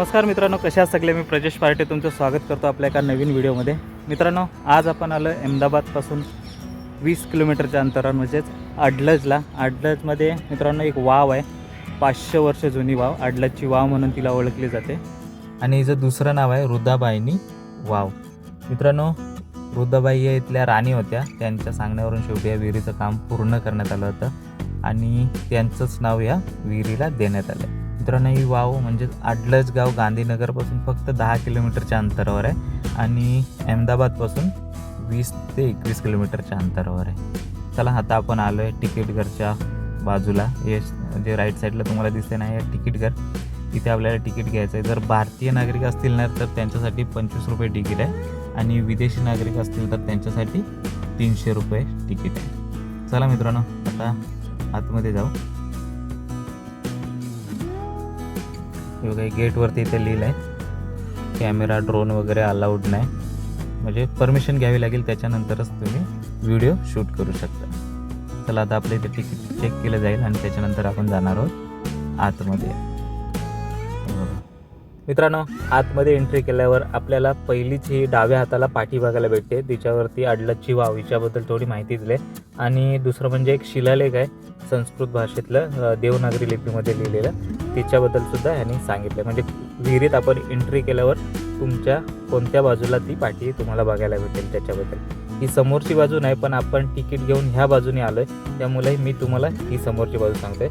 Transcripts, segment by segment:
नमस्कार मित्रांनो कशा सगळे? मी प्रजेश पार्टे तुमचं स्वागत करतो आपल्या एका नवीन व्हिडिओमध्ये. मित्रांनो आज आपण आलो अहमदाबादपासून वीस किलोमीटरच्या अंतरावर म्हणजेच अडलजला अडलजमध्ये मित्रांनो एक वाव आहे. पाचशे वर्ष जुनी वाव. अडलजची वाव म्हणून तिला ओळखली जाते. आणि हिचं दुसरं नाव आहे रुदाबाईनी वाव. मित्रांनो रुदाबाई या इथल्या राणी होत्या. त्यांच्या सांगण्यावरून शेवटी या विहिरीचं काम पूर्ण करण्यात आलं होतं. आणि त्यांचंच नाव या विहिरीला देण्यात आलं मित्रांनोही वाव म्हणजे आडलज गाव गांधीनगरपासून फक्त दहा किलोमीटरच्या अंतरावर आहे आणि अहमदाबादपासून वीस ते एकवीस किलोमीटरच्या अंतरावर आहे. चला आता आपण आलो आहे तिकीट घरच्या बाजूला. हे जे राईट साईडला तुम्हाला दिसते ना हे तिकीट घर इथे आपल्याला तिकीट घ्यायचं आहे. जर भारतीय नागरिक असतील ना तर त्यांच्यासाठी पंचवीस रुपये तिकीट आहे. आणि विदेशी नागरिक असतील तर त्यांच्यासाठी तीनशे रुपये तिकीट आहे. चला मित्रांनो आता आतमध्ये जाऊ. हे काही गेटवरती इथे लिहिलं आहे. कॅमेरा ड्रोन वगैरे अलाउड नाही. म्हणजे परमिशन घ्यावी लागेल त्याच्यानंतरच तुम्ही व्हिडिओ शूट करू शकता. चला आता आपलं इथे तिकीट चेक केलं जाईल आणि त्याच्यानंतर आपण जाणार आहोत आतमध्ये. मित्रांनो आतमध्ये एंट्री केल्यावर आपल्याला पहिलीच ही डाव्या हाताला पाठी बघायला भेटते. तिच्यावरती अडलची वाव हिच्याबद्दल थोडी माहिती दिली. आहे. आणि दुसरं म्हणजे एक शिलालेख आहे संस्कृत भाषेतलं देवनागरी लिपीमध्ये लिहिलेलं. तिच्याबद्दल सुद्धा ह्यांनी सांगितलं. म्हणजे विहिरीत आपण एंट्री केल्यावर तुमच्या कोणत्या बाजूला ती पाठी तुम्हाला बघायला भेटेल त्याच्याबद्दल. ही समोरची बाजू नाही पण आपण तिकीट घेऊन ह्या बाजूने आलो आहे त्यामुळे मी तुम्हाला ही समोरची बाजू सांगतोय.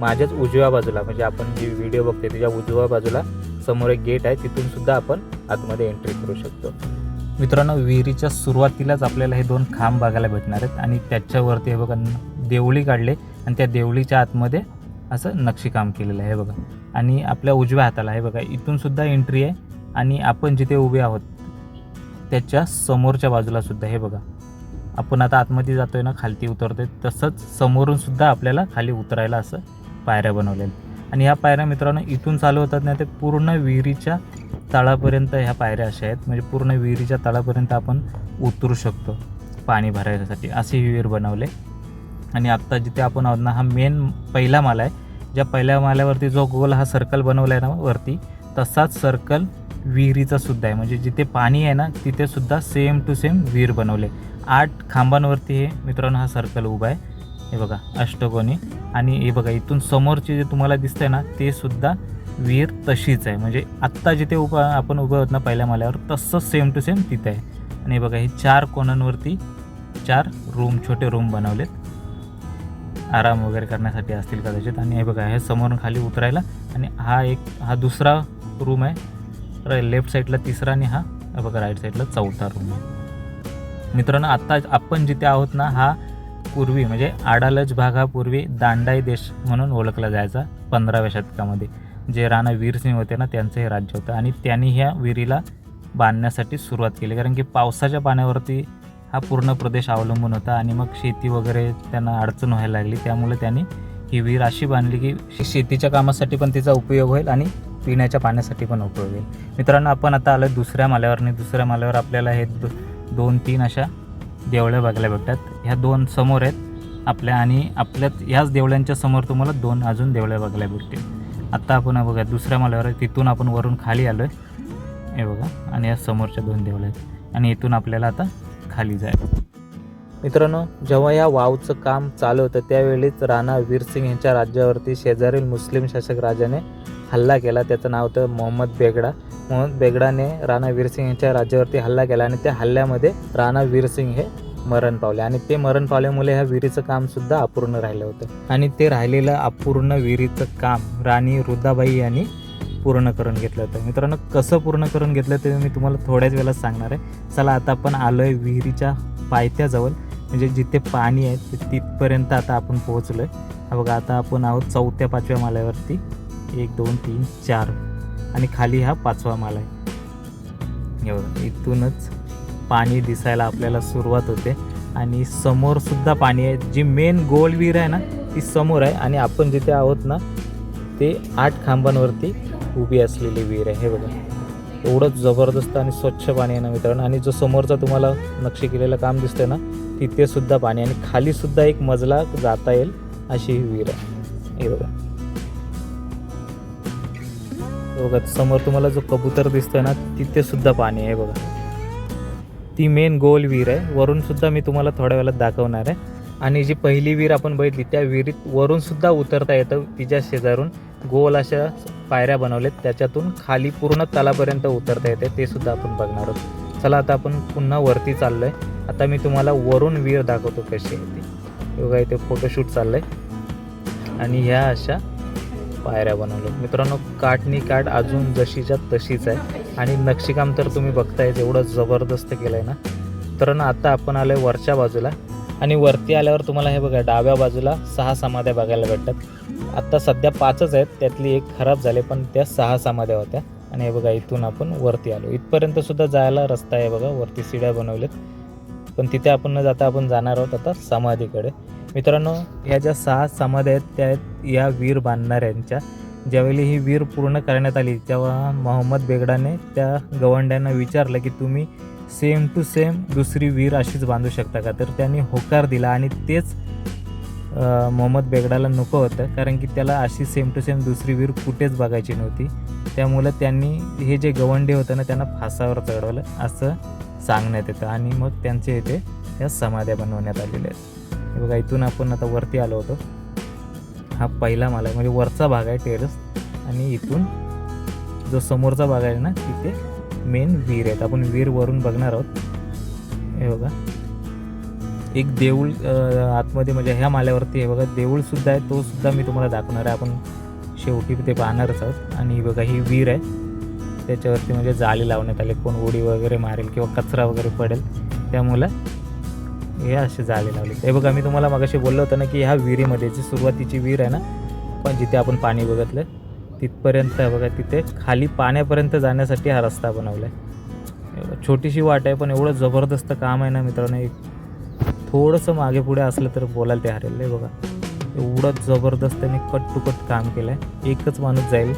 माझ्याच उजव्या बाजूला म्हणजे आपण जी व्हिडिओ बघते त्याच्या उजव्या बाजूला समोर एक गेट आहे तिथून सुद्धा आपण आतमध्ये एंट्री करू शकतो. मित्रांनो विहिरीच्या सुरुवातीलाच आपल्याला हे दोन खांब बघायला भेटणार आहेत आणि त्याच्यावरती हे बघा देवळी काढले आणि त्या देवळीच्या आतमध्ये असं नक्षीकाम केलेलं आहे बघा. आणि आपल्या उजव्या हाताला हे बघा इथून सुद्धा एंट्री आहे. आणि आपण जिथे उभे आहोत त्याच्या समोरच्या बाजूला सुद्धा हे बघा. आपण आता आतमध्ये जातो आहे ना खालती उतरतोय तसंच समोरून सुद्धा आपल्याला खाली उतरायला असं पायऱ्या बनवलेल्या आणि ह्या पायऱ्या मित्रांनो इथून चालू होतात ना ते पूर्ण विहिरीच्या तळापर्यंत ह्या पायऱ्या अशा आहेत. म्हणजे पूर्ण विहिरीच्या तळापर्यंत आपण उतरू शकतो पाणी भरायसाठी. असे विहीर बनवले. आणि आत्ता जिथे आपण आहोत ना हा मेन पहिला माला आहे. ज्या पहिल्या माल्यावरती जो गोल हा सर्कल बनवला आहे ना वरती तसाच सर्कल विहिरीचा सुद्धा आहे. म्हणजे जिथे पाणी आहे ना तिथे सुद्धा सेम टू सेम विहीर बनवले. आठ खांबांवरती हे मित्रांनो हा सर्कल उभा आहे. हे बघा अष्टकोनी. आणि हे बघा इथून समोरचे जे तुम्हाला दिसतंय ना ते सुद्धा विहीर तशीच आहे. म्हणजे आत्ता जिथे उभा आपण उभं होत ना पहिल्या माल्यावर तसंच सेम टू सेम तिथे आहे. आणि हे बघा हे चार कोणांवरती चार रूम छोटे रूम बनवलेत. आराम वगैरे करण्यासाठी असतील कदाचित. आणि हे बघा हे समोरून खाली उतरायला. आणि हा एक हा दुसरा रूम आहे. लेफ्ट साईडला तिसरा आणि हा बघा राईट साईडला चौथा रूम आहे. मित्रांनो आत्ता आपण जिथे आहोत ना हा पूर्वी म्हणजे आडालज भाग हा पूर्वी दांडाई देश म्हणून ओळखला जायचा पंधराव्या शतकामध्ये. जे राणा वीरसिंह होते ना त्यांचं हे राज्य होतं. आणि त्यांनी ह्या विहिरीला बांधण्यासाठी सुरुवात केली. कारण की पावसाच्या पाण्यावरती हा पूर्ण प्रदेश अवलंबून होता आणि मग शेती वगैरे त्यांना अडचण व्हायला लागली. त्यामुळे त्यांनी ही विहीर अशी बांधली की शेतीच्या कामासाठी पण तिचा उपयोग होईल आणि पिण्याच्या पाण्यासाठी पण उपयोग. होईल मित्रांनो आपण आता आलो दुसऱ्या माल्यावर आणि दुसऱ्या माल्यावर आपल्याला हे दो दोन तीन अशा देवळ्या बघायला भेटतात. ह्या दोन समोर आहेत आपल्या आणि आपल्यात ह्याच देवळ्यांच्या समोर तुम्हाला दोन अजून देवळ्या बघायला भेटतील. आत्ता आपण बघा दुसऱ्या माल्यावर तिथून आपण वरून खाली आलो आहे हे बघा आणि या समोरच्या दोन देवळ्या आहेत. आणि इथून आपल्याला आता खाली जायचं मित्रांनो जेव्हा या वावचं काम चालू होतं त्यावेळीच राणा वीरसिंग यांच्या राज्यावरती शेजारील मुस्लिम शासक राजाने हल्ला केला. त्याचं नाव होतं मोहम्मद बेगडा. मोहम्मद बेगडाने राणा वीरसिंग यांच्या राज्यावरती हल्ला केला आणि त्या हल्ल्यामध्ये राणा वीरसिंग हे मरण पावले. आणि ते मरण पावल्यामुळे ह्या विहिरीचं काम सुद्धा अपूर्ण राहिलं होतं. आणि ते राहिलेलं अपूर्ण विहिरीचं काम राणी रुदाबाई यांनी पूर्ण करून घेतलं होतं. मित्रांनो कसं पूर्ण करून घेतलं ते मी तुम्हाला थोड्याच वेळात सांगणार आहे. चला आता आपण आलो आहे विहिरीच्या पायथ्याजवळ. म्हणजे जिथे पाणी आहे ते तिथपर्यंत आता आपण पोहोचलो आहे बघा आता आपण आहोत चौथ्या पाचव्या माल्यावरती एक दोन तीन चार. आणि खाली हा पाचवा माल आहे. हे बघा इथूनच पाणी दिसायला आपल्याला सुरुवात होते. आणि समोरसुद्धा पाणी आहे. जी मेन गोल विहीर आहे ना ती समोर आहे. आणि आपण जिथे आहोत ना ते आठ खांबांवरती उभी असलेली विहीर आहे. हे बघा एवढंच जबरदस्त आणि स्वच्छ पाणी आहे ना मित्रांनो. आणि जो समोरचा तुम्हाला नक्षी केलेलं काम दिसतंय ना तिथेसुद्धा पाणी आणि खालीसुद्धा एक मजला जाता येईल अशी ही विहीर आहे. हे बघा बघा समोर तुम्हाला जो कबूतर दिसतोय ना तिथे सुद्धा पाणी आहे बघा. ती मेन गोल विहीर आहे. वरून सुद्धा मी तुम्हाला थोड्या वेळात दाखवणार आहे. आणि जी पहिली विहीर आपण बघितली त्या विहिरीत वरून सुद्धा उतरता येतं तिच्या शेजारून. गोल अशा पायऱ्या बनवल्यात. त्याच्यातून खाली पूर्ण तलापर्यंत उतरता येते. ते सुद्धा आपण बघणार आहोत. चला आता आपण पुन्हा वरती चाललो आहे आता मी तुम्हाला वरून विहीर दाखवतो कशी आहे ती. बघा इथे फोटोशूट चाललं आहे आणि ह्या अशा पायऱ्या बनवलं मित्रांनो काठनी काठ अजून जशीच्या तशीच आहे. आणि नक्षीकाम तर तुम्ही बघताय एवढं जबरदस्त केलं आहे ना. तर ना आता आपण आलो आहे वरच्या बाजूला. आणि वरती आल्यावर तुम्हाला हे बघा डाव्या बाजूला सहा समाध्या बघायला भेटतात. आत्ता सध्या पाचच आहेत त्यातली एक खराब झाली पण त्या सहा समाध्या होत्या. आणि हे बघा इथून आपण वरती आलो. इथपर्यंत सुद्धा जायला रस्ता आहे बघा वरती सिड्या बनवल्यात. पण तिथे आपण न जाता आपण जाणार आहोत आता समाधीकडे. मित्रांनो ह्या ज्या सहा समाध्या आहेत त्या आहेत या वीर बांधणाऱ्यांच्या. ज्यावेळी ही वीर पूर्ण करण्यात आली तेव्हा मोहम्मद बेगडाने त्या गवंड्यांना विचारलं की तुम्ही सेम टू सेम दुसरी वीर अशीच बांधू शकता का? तर त्यांनी होकार दिला आणि तेच मोहम्मद बेगडाला नको होतं कारण की त्याला अशी सेम टू सेम दुसरी वीर कुठेच बघायची नव्हती. त्यामुळं त्यांनी हे जे गवंडे होतं ना त्यांना फासावर चढवलं असं सांगण्यात येतं. आणि मग त्यांचे इथे या समाध्या बनवण्यात आलेल्या आहेत. हे बघा इथून आपण आता वरती आलो होतो. हा पहिला माला आहे म्हणजे वरचा भाग आहे टेरेस आणि इथून जो समोरचा भाग आहे ना तिथे मेन वीर आहेत. आपण वीर वरून बघणार आहोत. हे बघा. एक देऊळ आतमध्ये म्हणजे ह्या माल्यावरती हे बघा देऊळ सुद्धा आहे तो सुद्धा मी तुम्हाला दाखवणार आहे. आपण शेवटी ते पाहणारच आहोत. आणि बघा ही वीर आहे. त्याच्यावरती म्हणजे जाळी लावण्यात आली. कोण उडी वगैरे मारेल किंवा कचरा वगैरे पडेल त्यामुळं हे असे जाळे लावले. हे बघा मी तुम्हाला मगाशी बोललो होतं ना की ह्या विहिरीमध्ये जी सुरुवातीची विहीर आहे ना पण जिथे आपण पाणी बघितलं तिथपर्यंत आहे बघा तिथे खाली पाण्यापर्यंत जाण्यासाठी हा रस्ता बनवला आहे छोटीशी वाट आहे पण एवढं जबरदस्त काम आहे ना मित्रांनो. एक थोडंसं मागे पुढे असलं तर बोलायला ते हरेल. आहे बघा एवढं जबरदस्त त्याने कट टू कट काम केलं आहे एकच माणूस जाईल.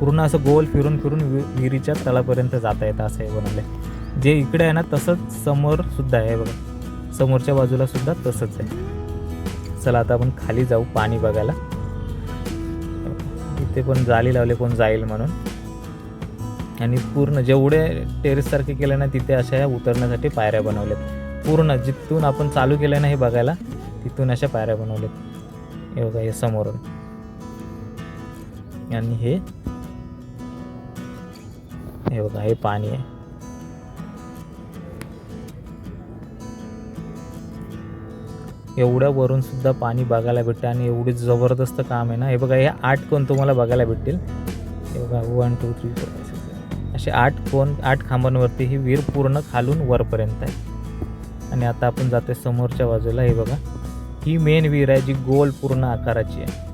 पूर्ण असं गोल फिरून फिरून वि- विहिरीच्या तळापर्यंत जाता येतं असं हे बनवलं आहे जे इकडे आहे ना तसंच समोर सुद्धा आहे बघा. समोरच्या बाजूला सुद्धा तसंच आहे. चला आता आपण खाली जाऊ पाणी बघायला. इथे पण जाळी लावले कोण जाईल म्हणून. आणि पूर्ण जेवढे टेरेससारखे केले ना तिथे अशा ह्या उतरण्यासाठी पायऱ्या बनवल्यात. पूर्ण जिथून आपण चालू केलं ना हे बघायला तिथून अशा पायऱ्या बनवल्यात. हे बघा हे समोरून. आणि हे हे बघा हे पाणी आहे. एवढ्या वरून सुद्धा पाणी बघायला भेटतं आणि एवढी जबरदस्त काम आहे ना. हे बघा हे आठ कोण तुम्हाला बघायला भेटतील? हे बघा वन टू थ्री फोर असे आठ कोण आठ खांबांवरती ही विहीर पूर्ण खालून वरपर्यंत आहे. आणि आता आपण जाते समोरच्या बाजूला हे बघा. ही मेन विहीर आहे जी गोल पूर्ण आकाराची आहे.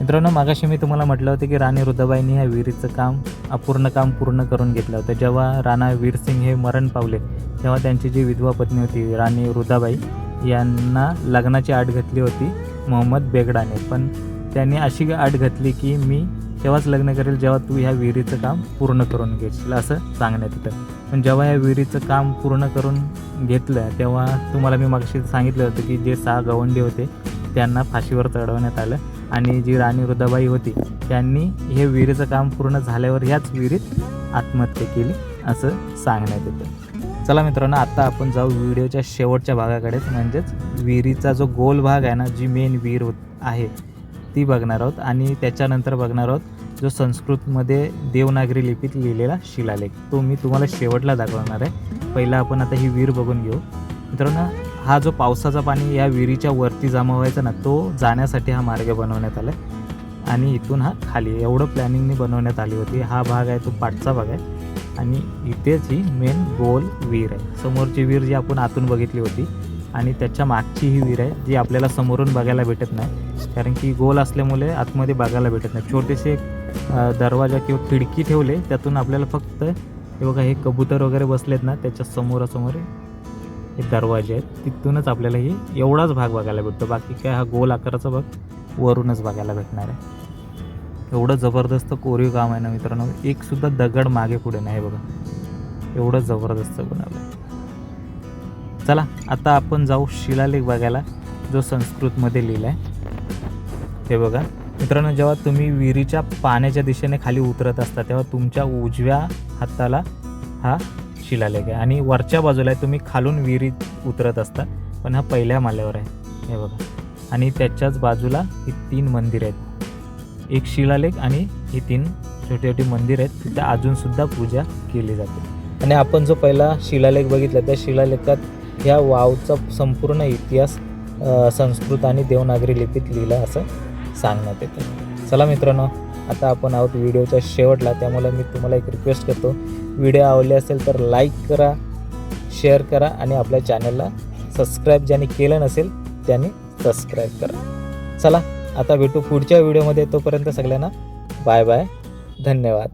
मित्रांनो मागाशी मी तुम्हाला म्हटलं होतं की राणी रुद्रबाईंनी ह्या विहिरीचं काम अपूर्ण काम पूर्ण करून घेतलं होतं. जेव्हा राणा वीरसिंग हे मरण पावले तेव्हा त्यांची जी विधवा पत्नी होती राणी रुदाबाई यांना लग्नाची आट घातली होती मोहम्मद बेगडाने. पण त्यांनी अशी आट घातली की मी तेव्हाच लग्न करेल जेव्हा तू ह्या विहिरीचं काम पूर्ण करून घेशील असं सांगण्यात येतं. पण जेव्हा ह्या विहिरीचं काम पूर्ण करून घेतलं तेव्हा तुम्हाला मी मागशी सांगितलं होतं की जे सहा गवंडी होते त्यांना फाशीवर चढवण्यात आलं. आणि जी राणी रुदाबाई होती त्यांनी हे विहिरीचं काम पूर्ण झाल्यावर ह्याच विहिरीत आत्महत्या केली असं सांगण्यात येतं. चला मित्रांनो आता आपण जाऊ व्हिडिओच्या शेवटच्या भागाकडेच म्हणजेच विहिरीचा जो गोल भाग आहे ना जी मेन विहीर होत आहे ती बघणार आहोत. आणि त्याच्यानंतर बघणार आहोत जो संस्कृतमध्ये देवनागरी लिपीत लिहिलेला शिलालेख. तो मी तुम्हाला शेवटला दाखवणार आहे. पहिला आपण आता ही विहीर बघून घेऊ. मित्रांनो हा जो पावसाचा पाणी या विहिरीच्या वरती जमा व्हायचा ना तो जाण्यासाठी हा मार्ग बनवण्यात आला आहे आणि इथून हा खाली एवढं प्लॅनिंगने बनवण्यात आली होती. हा भाग आहे तो पाठचा भाग आहे. आणि इथेच ही मेन गोल विहीर आहे. समोरची विहीर जी आपण आतून बघितली होती आणि त्याच्या मागची ही विहीर आहे जी आपल्याला समोरून बघायला भेटत नाही. कारण की गोल असल्यामुळे आतमध्ये बघायला भेटत नाही. छोटेसे दरवाजा किंवा खिडकी ठेवले त्यातून आपल्याला फक्त हे बघा हे कबूतर वगैरे बसलेत ना त्याच्या समोरासमोर हे दरवाजे आहेत. तिथूनच आपल्याला ही एवढाच भाग बघायला भेटतो. बाकी काय हा गोल आकाराचा भाग वरूनच बघायला भेटणार आहे. एवढं जबरदस्त कोरीव काम आहे ना मित्रांनो एकसुद्धा दगड मागे पुढे नाही बघा. एवढं जबरदस्त बनवलं चला आता आपण जाऊ शिलालेख बघायला जो संस्कृतमध्ये लिहिला आहे हे बघा मित्रांनो जेव्हा तुम्ही विहिरीच्या पाण्याच्या दिशेने खाली उतरत असता तेव्हा तुमच्या उजव्या हाताला हा शिलालेख आहे. आणि वरच्या बाजूला आहे तुम्ही खालून विहिरीत उतरत असता पण हा पहिल्या माल्यावर आहे. हे बघा. आणि त्याच्याच बाजूला ही तीन मंदिरं आहेत. एक शिलालेख आणि ही तीन छोटी छोटी मंदिर आहेत. तिथे अजूनसुद्धा पूजा केली जाते. आणि आपण जो पहिला शिलालेख बघितला त्या शिलालेखात ह्या वावचा संपूर्ण इतिहास संस्कृत आणि देवनागरी लिपीत लिहिला असं सांगण्यात येतं. चला मित्रांनो आता आपण आहोत व्हिडिओच्या शेवटला. त्यामुळे मी तुम्हाला एक रिक्वेस्ट करतो व्हिडिओ आवडले असेल तर लाईक करा शेअर करा आणि आपल्या चॅनलला सबस्क्राईब ज्याने केलं नसेल त्याने सबस्क्राईब करा. चला. आता भेटू पुढच्या व्हिडिओमध्ये तोपर्यंत सगळ्यांना बाय बाय. धन्यवाद.